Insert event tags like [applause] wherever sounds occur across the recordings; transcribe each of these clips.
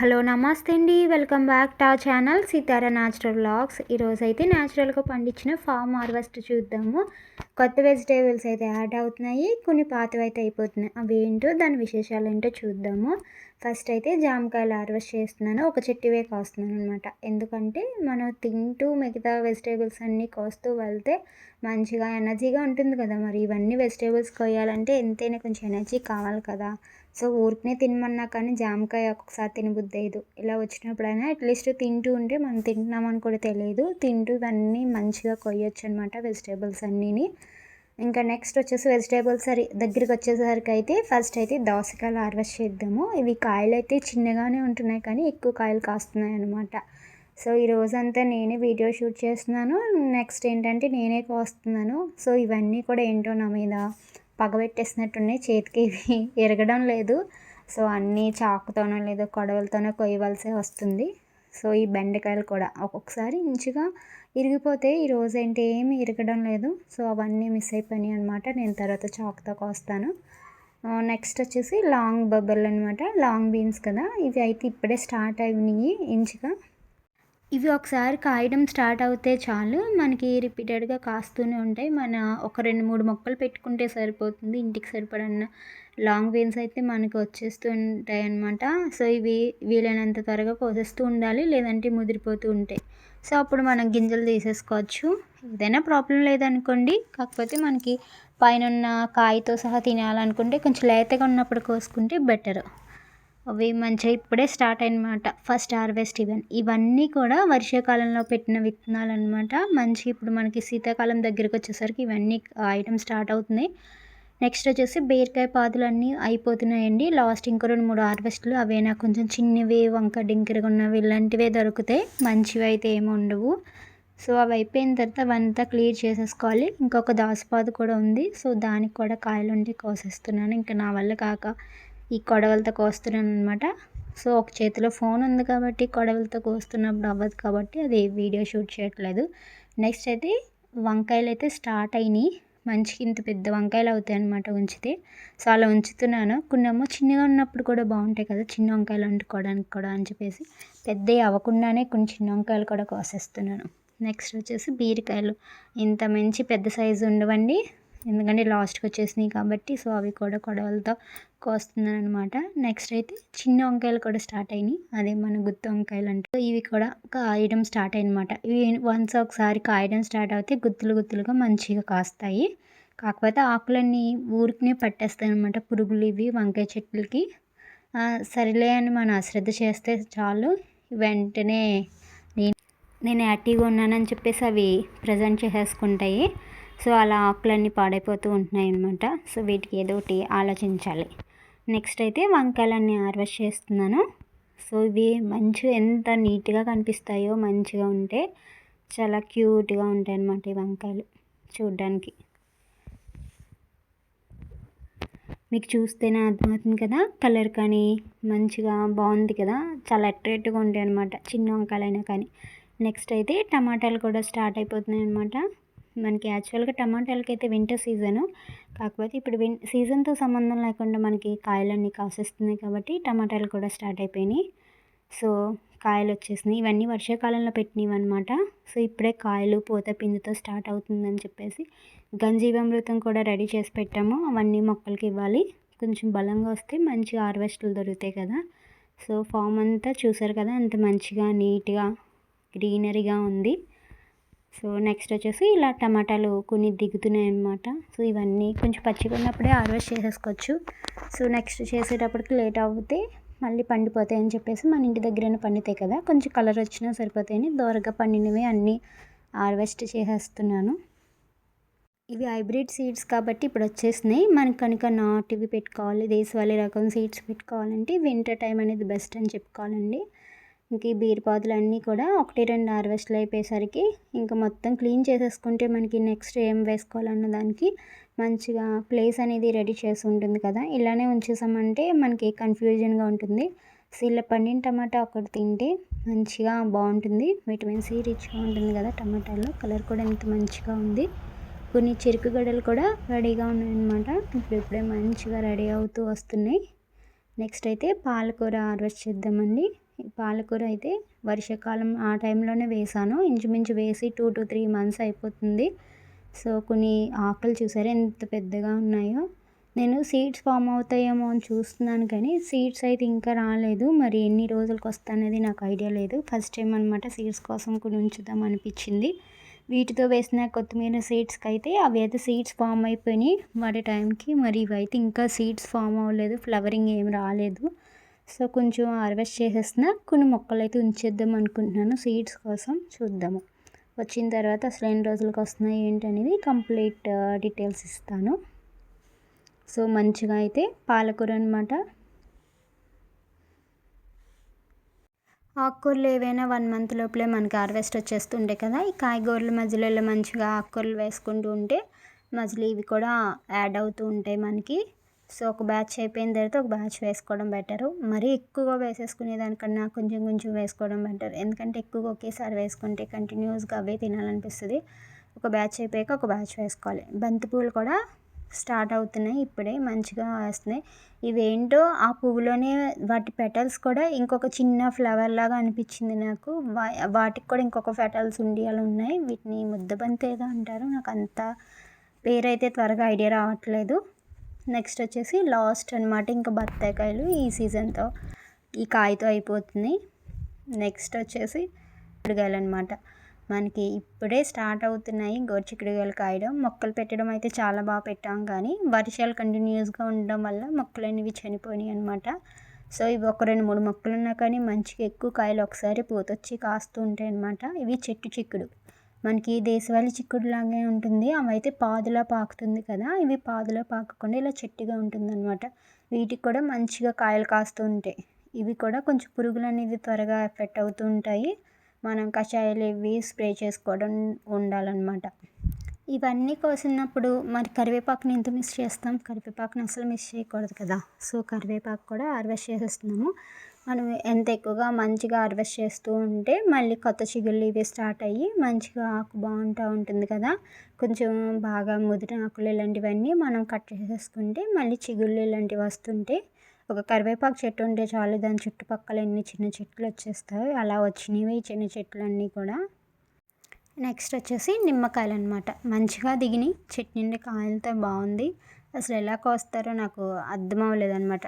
Hello నమస్తే అండి. Welcome back to our channel Sitara natural vlogs. ఈరోజు అయితే న్యాచురల్గా పండించిన ఫామ్ హార్వెస్ట్ చూద్దాము. కొత్త వెజిటేబుల్స్ అయితే యాడ్ అవుతున్నాయి. కొన్ని పాతవి అయితే అయిపోతున్నాయి. అవి ఏంటో దాని విశేషాలు ఏంటో చూద్దాము. ఫస్ట్ అయితే జామకాయలు హార్వెస్ట్ చేస్తున్నాను. ఒక చెట్టువే కోస్తున్నాను అనమాట ఎందుకంటే మనం తింటూ మిగతా వెజిటేబుల్స్ అన్నీ కోస్తూ వెళ్తే మంచిగా ఎనర్జీగా ఉంటుంది కదా. మరి ఇవన్నీ వెజిటేబుల్స్ కొయ్యాలంటే ఎంతైనా కొంచెం ఎనర్జీ కావాలి కదా. సో ఊరికనే తినమన్నా కానీ జామకాయ ఒక్కొక్కసారి తినబుద్ధి అయ్యదు ఇలా వచ్చినప్పుడైనా అట్లీస్ట్ తింటూ ఉంటే మనం తింటున్నామని కూడా తెలియదు. తింటూ ఇవన్నీ మంచిగా కొయ్యొచ్చు అనమాట వెజిటేబుల్స్ అన్నీని. ఇంకా నెక్స్ట్ వచ్చేసి వెజిటేబుల్స్ సరి దగ్గరికి వచ్చేసరికి అయితే ఫస్ట్ అయితే దోసకాయలు హార్వెస్ట్ చేద్దాము. ఇవి కాయలు అయితే చిన్నగానే ఉంటున్నాయి కానీ ఎక్కువ కాయలు కాస్తున్నాయి అనమాట సో ఈ రోజంతా నేనే వీడియో షూట్ చేస్తున్నాను. నెక్స్ట్ ఏంటంటే నేనే కోస్తున్నాను. సో ఇవన్నీ కూడా ఏంటో నా మీద పగబెట్టేసినట్టున్నాయి. చేతికి ఇవి [laughs] ఎరగడం లేదు. సో అన్నీ చాకుతోనో లేదో కొడవలతోనో కొయ్యవలసి వస్తుంది. సో ఈ బెండకాయలు కూడా ఒక్కొక్కసారి ఇంచుగా ఇరిగిపోతే ఈరోజు ఏంటి ఏమి ఇరగడం లేదు. సో అవన్నీ మిస్ అయిపోయినాయి అనమాట నేను తర్వాత చాకుతో కోస్తాను. నెక్స్ట్ వచ్చేసి లాంగ్ బబ్బర్లు అనమాట లాంగ్ బీన్స్ కదా. ఇవి అయితే ఇప్పుడే స్టార్ట్ అయినాయి ఇంచుగా. ఇవి ఒకసారి కాయడం స్టార్ట్ అవుతే చాలు. మనకి రిపీటెడ్గా కాస్తూనే ఉంటాయి. మన ఒక రెండు మూడు మొక్కలు పెట్టుకుంటే సరిపోతుంది. ఇంటికి సరిపడన్న లాంగ్ బీన్స్ అయితే మనకి వచ్చేస్తూ ఉంటాయి అన్నమాట సో ఇవి వీలైనంత త్వరగా కోసేస్తూ ఉండాలి. లేదంటే ముదిరిపోతూ ఉంటాయి. సో అప్పుడు మనం గింజలు తీసేసుకోవచ్చు. ఏదైనా ప్రాబ్లం లేదనుకోండి. కాకపోతే మనకి పైన కాయతో సహా తినాలనుకుంటే కొంచెం లేతగా ఉన్నప్పుడు కోసుకుంటే బెటర్. అవి మంచిగా ఇప్పుడే స్టార్ట్ అయినమాట. ఫస్ట్ హార్వెస్ట్ ఇవన్నీ ఇవన్నీ కూడా వర్షాకాలంలో పెట్టిన విత్తనాలు అనమాట మంచి ఇప్పుడు మనకి శీతాకాలం దగ్గరికి వచ్చేసరికి ఇవన్నీ ఐటమ్ స్టార్ట్ అవుతున్నాయి నెక్స్ట్ వచ్చేసి బీరకాయ పాదులు అన్నీ అయిపోతున్నాయండి. లాస్ట్ ఇంకో రెండు మూడు హార్వెస్ట్లు అవైనా కొంచెం చిన్నవి వంక డింకరగా ఉన్నవి ఇలాంటివే దొరుకుతాయి. మంచివి అయితే ఏమి ఉండవు. సో అవి అయిపోయిన తర్వాత అవంతా క్లియర్ చేసేసుకోవాలి. ఇంకొక దాసపాదు కూడా ఉంది. సో దానికి కూడా కాయలుండి కోసేస్తున్నాను. ఇంకా నా వల్ల కాక ఈ కొడవలతో కోస్తున్నాను అనమాట సో ఒక చేతిలో ఫోన్ ఉంది కాబట్టి కొడవలతో కోస్తున్నప్పుడు అవ్వదు కాబట్టి అది వీడియో షూట్ చేయట్లేదు. నెక్స్ట్ అయితే వంకాయలు అయితే స్టార్ట్ అయినాయి. మంచిగా ఇంత పెద్ద వంకాయలు అవుతాయి అనమాట ఉంచితే. సో అలా ఉంచుతున్నాను. కొన్నేమో చిన్నగా ఉన్నప్పుడు కూడా బాగుంటాయి కదా చిన్న వంకాయలు వండుకోవడానికి కూడా అని చెప్పేసి. పెద్దవి అవ్వకుండానే కొన్ని చిన్న వంకాయలు కూడా కోసేస్తున్నాను. నెక్స్ట్ వచ్చేసి బీరకాయలు. ఇంత మంచి పెద్ద సైజు ఉండవండి. ఎందుకంటే లాస్ట్కి వచ్చేసినాయి కాబట్టి సో అవి కూడా కొడవలతో కోస్తున్నాను అనమాట నెక్స్ట్ అయితే చిన్న వంకాయలు కూడా స్టార్ట్ అయినాయి. అదే మన గుత్తి వంకాయలు అంటే ఇవి కూడా కాయడం స్టార్ట్ అయ్యనమాట ఇవి వన్స్ ఒకసారి కాయడం స్టార్ట్ అవుతే గుత్తులు గుత్తులుగా మంచిగా కాస్తాయి. కాకపోతే ఆకులన్నీ ఊరికినే పట్టేస్తాయి అనమాట పురుగులు ఇవి వంకాయ చెట్లకి. సరిలే అని మనం అశ్రద్ధ చేస్తే చాలు. వెంటనే నేను నేను యాక్టివ్గా ఉన్నానని చెప్పేసి అవి ప్రజెంట్ చేసేసుకుంటాయి. సో అలా ఆకులన్నీ పాడైపోతూ ఉంటున్నాయి అనమాట సో వీటికి ఏదో ఒకటి ఆలోచించాలి. నెక్స్ట్ అయితే వంకాయలన్నీ హార్వెస్ట్ చేస్తున్నాను. సో ఇవి మంచిగా ఎంత నీట్గా కనిపిస్తాయో మంచిగా ఉంటే చాలా క్యూట్గా ఉంటాయి అన్నమాట ఈ వంకాయలు చూడ్డానికి. మీకు చూస్తేనే అర్థమవుతుంది కదా కలర్ కానీ మంచిగా బాగుంది కదా చాలా అట్రాక్టివ్గా ఉంటాయి అనమాట చిన్న వంకాయలైనా కానీ. నెక్స్ట్ అయితే టమాటాలు కూడా స్టార్ట్ అయిపోతున్నాయి అనమాట మనకి యాక్చువల్గా టమాటాలకి అయితే వింటర్ సీజను. కాకపోతే ఇప్పుడు విన్ సీజన్తో సంబంధం లేకుండా మనకి కాయలన్నీ కాసేస్తున్నాయి కాబట్టి టమాటాలు కూడా స్టార్ట్ అయిపోయినాయి. సో కాయలు వచ్చేసినాయి ఇవన్నీ వర్షాకాలంలో పెట్టినవి అనమాట సో ఇప్పుడే కాయలు పూత పిండితో స్టార్ట్ అవుతుందని చెప్పేసి గంజీవామృతం కూడా రెడీ చేసి పెట్టాము. అవన్నీ మొక్కలకి ఇవ్వాలి. కొంచెం బలంగా వస్తే మంచి హార్వెస్ట్లు దొరుకుతాయి కదా. సో ఫామ్ అంతా చూసారు కదా? అంత మంచిగా నీట్గా గ్రీనరీగా ఉంది. సో నెక్స్ట్ వచ్చేసి ఇలా టమాటాలు కొన్ని దిగుతున్నాయి అనమాట సో ఇవన్నీ కొంచెం పచ్చిగా ఉన్నప్పుడే హార్వెస్ట్ చేసేసుకోవచ్చు. సో నెక్స్ట్ చేసేటప్పటికి లేట్ అవుతే మళ్ళీ పండిపోతాయి అని చెప్పేసి మన ఇంటి దగ్గరైనా పండుతాయి కదా. కొంచెం కలర్ వచ్చినా సరిపోతాయని దోరగా పండినవి అన్నీ హార్వెస్ట్ చేసేస్తున్నాను. ఇవి హైబ్రిడ్ సీడ్స్ కాబట్టి ఇప్పుడు వచ్చేసినాయి. మనకి కనుక నాటివి పెట్టుకోవాలి దేశవాళీ రకం సీడ్స్ పెట్టుకోవాలంటే వింటర్ టైం అనేది బెస్ట్ అని చెప్పుకోవాలండి. ఇంక ఈ బీరపాదులన్నీ కూడా ఒకటి రెండు హార్వెస్ట్లు అయిపోయేసరికి ఇంకా మొత్తం క్లీన్ చేసేసుకుంటే మనకి నెక్స్ట్ ఏం వేసుకోవాలన్న దానికి మంచిగా ప్లేస్ అనేది రెడీ చేసి ఉంటుంది కదా. ఇలానే ఉంచేసామంటే మనకి కన్ఫ్యూజన్గా ఉంటుంది. సో ఇలా పండిన టమాటా ఒకటి తింటే మంచిగా బాగుంటుంది. విటమిన్ సి రిచ్గా ఉంటుంది కదా టమాటాలో. కలర్ కూడా ఎంత మంచిగా ఉంది. కొన్ని చెరుకు గడలు కూడా రెడీగా ఉన్నాయన్నమాట. ఇప్పుడు ఇప్పుడే మంచిగా రెడీ అవుతూ వస్తున్నాయి. నెక్స్ట్ అయితే పాలకూర హార్వెస్ట్ చేద్దామండి. పాలకూర అయితే వర్షాకాలం ఆ టైంలోనే వేసాను. ఇంచుమించు వేసి టూ టు త్రీ మంత్స్ అయిపోతుంది. సో కొన్ని ఆకులు చూసారా? ఎంత పెద్దగా ఉన్నాయో. నేను సీడ్స్ ఫామ్ అవుతాయేమో అని చూస్తున్నాను కానీ సీడ్స్ అయితే ఇంకా రాలేదు. మరి ఎన్ని రోజులకు వస్తాయనేది నాకు ఐడియా లేదు. ఫస్ట్ టైం అనమాట సీడ్స్ కోసం కొన్ని ఉంచుదాం అనిపించింది. వీటితో వేసిన కొత్తిమీర సీడ్స్కి అయితే అవి అయితే సీడ్స్ ఫామ్ అయిపోయినాయి. వాటి టైంకి మరి ఇవైతే ఇంకా సీడ్స్ ఫామ్ అవ్వలేదు. ఫ్లవరింగ్ ఏం రాలేదు. సో కొంచెం హార్వెస్ట్ చేసేసిన కొన్ని మొక్కలు అయితే ఉంచేద్దాం అనుకుంటున్నాను. సీడ్స్ కోసం చూద్దాము. వచ్చిన తర్వాత అసలు ఎన్ని రోజులకు వస్తున్నాయి ఏంటనేది కంప్లీట్ డీటెయిల్స్ ఇస్తాను. సో మంచిగా అయితే పాలకూర అనమాట ఆకుకూరలు ఏవైనా వన్ మంత్ లోపలే మనకి హార్వెస్ట్ వచ్చేస్తుండే కదా. ఈ కాయగూరల మధ్యలో మంచిగా ఆకుకూరలు వేసుకుంటూ ఉంటే మధ్యలో ఇవి కూడా యాడ్ అవుతూ ఉంటాయి మనకి. సో ఒక బ్యాచ్ అయిపోయిన తర్వాత ఒక బ్యాచ్ వేసుకోవడం బెటరు. మరీ ఎక్కువగా వేసేసుకునే దానికన్నా కొంచెం కొంచెం వేసుకోవడం బెటర్. ఎందుకంటే ఎక్కువగా ఒకేసారి వేసుకుంటే కంటిన్యూస్గా అవే తినాలనిపిస్తుంది. ఒక బ్యాచ్ అయిపోయాక ఒక బ్యాచ్ వేసుకోవాలి. బంతిపూలు కూడా స్టార్ట్ అవుతున్నాయి. ఇప్పుడే మంచిగా వేస్తున్నాయి. ఇవేంటో ఆ పువ్వులోనే వాటి పెటల్స్ కూడా ఇంకొక చిన్న ఫ్లవర్ లాగా అనిపించింది నాకు. వాటికి కూడా ఇంకొక పెటల్స్ అలా ఉన్నాయి. వీటిని ముద్దబంతి ఏదో అంటారు. నాకు అంత పేరైతే త్వరగా ఐడియా రావట్లేదు. నెక్స్ట్ వచ్చేసి లాస్ట్ అనమాట ఇంకా బత్తాయికాయలు ఈ సీజన్తో ఈ కాయతో అయిపోతుంది. నెక్స్ట్ వచ్చేసి చిక్కుడుకాయలు అనమాట మనకి ఇప్పుడే స్టార్ట్ అవుతున్నాయి గోరుచిక్కుడుకాయలు కాయడం. మొక్కలు పెట్టడం అయితే చాలా బాగా పెట్టాం కానీ వర్షాలు కంటిన్యూస్గా ఉండడం వల్ల మొక్కలు అనేవి చనిపోయినాయి అనమాట సో ఇవి ఒక రెండు మూడు మొక్కలు ఉన్నా కానీ మంచిగా ఎక్కువ కాయలు ఒకసారి పూతొచ్చి కాస్తూ ఉంటాయి అనమాట ఇవి చెట్టు చిక్కుడు. మనకి దేశవాళీ చిక్కుడు లాగే ఉంటుంది. అవి అయితే పాదులా పాకుతుంది కదా. ఇవి పాదులా పాకకుండా ఇలా చెట్టుగా ఉంటుంది అనమాట వీటికి కూడా మంచిగా కాయలు కాస్తూ ఉంటాయి ఇవి కూడా కొంచెం పురుగులు అనేది త్వరగా ఎఫెక్ట్ అవుతూ ఉంటాయి. మనం కషాయాలు ఇవి స్ప్రే చేసుకోవడం ఉండాలన్నమాట. ఇవన్నీ కోసినప్పుడు మరి కరివేపాకుని ఎంత మిస్ చేస్తాం? కరివేపాకుని అసలు మిస్ చేయకూడదు కదా. సో కరివేపాకు కూడా హార్వెస్ట్ చేసేస్తున్నాము. మనం ఎంత ఎక్కువగా మంచిగా హార్వెస్ట్ చేస్తూ ఉంటే మళ్ళీ కొత్త చిగుళ్ళు ఇవి స్టార్ట్ అయ్యి మంచిగా ఆకు బాగుంటూ ఉంటుంది కదా. కొంచెం బాగా ముదిరిన ఆకులు ఇలాంటివన్నీ మనం కట్ చేసేసుకుంటే మళ్ళీ చిగుళ్ళు ఇలాంటివి వస్తుంటే ఒక కరివేపాకు చెట్టు ఉంటే చాలు దాని చుట్టుపక్కల ఎన్ని చిన్న చెట్లు వచ్చేస్తాయి అలా వచ్చినవి చిన్న చెట్లు అన్నీ కూడా. నెక్స్ట్ వచ్చేసి నిమ్మకాయలు అనమాట మంచిగా దిగినాయి. చెట్టు నిండి కాయలతో బాగుంది. అసలు ఎలా కోస్తారో నాకు అర్థం అవ్వలేదన్నమాట.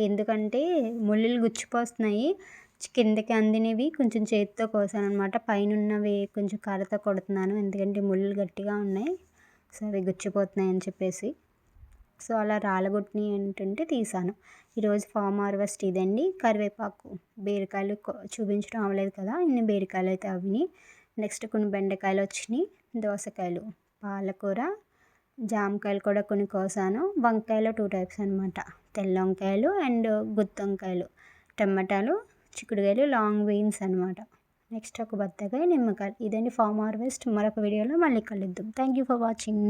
ఎందుకంటే ముళ్ళులు గుచ్చిపోస్తున్నాయి. కిందకి అందినవి కొంచెం చేతితో కోసాను అనమాట పైన ఉన్నవి కొంచెం కర్రతో కొడుతున్నాను. ఎందుకంటే ముళ్ళు గట్టిగా ఉన్నాయి. సో అవి గుచ్చిపోతున్నాయి అని చెప్పేసి. సో అలా రాలగొట్టినవి ఏంటంటే తీసాను. ఈరోజు ఫామ్ హార్వెస్ట్ ఇదండి. కరివేపాకు బీరకాయలు చూపించడం అవ్వలేదు కదా. ఇన్ని బీరకాయలు అయితే అవిని నెక్స్ట్ కొన్ని బెండకాయలు వచ్చినాయి. దోసకాయలు పాలకూర జామకాయలు కూడా కొన్ని కోసాను. వంకాయలు టూ టైప్స్ అనమాట తెల్ల వంకాయలు అండ్ గుత్తి వంకాయలు టమాటాలు చిక్కుడుకాయలు లాంగ్ బీన్స్ అనమాట నెక్స్ట్ ఒక బత్తాకాయ నిమ్మకాయలు ఇదండి ఫామ్ హార్వెస్ట్. మరొక వీడియోలో మళ్ళీ కలుద్దాం. Thank you for watching.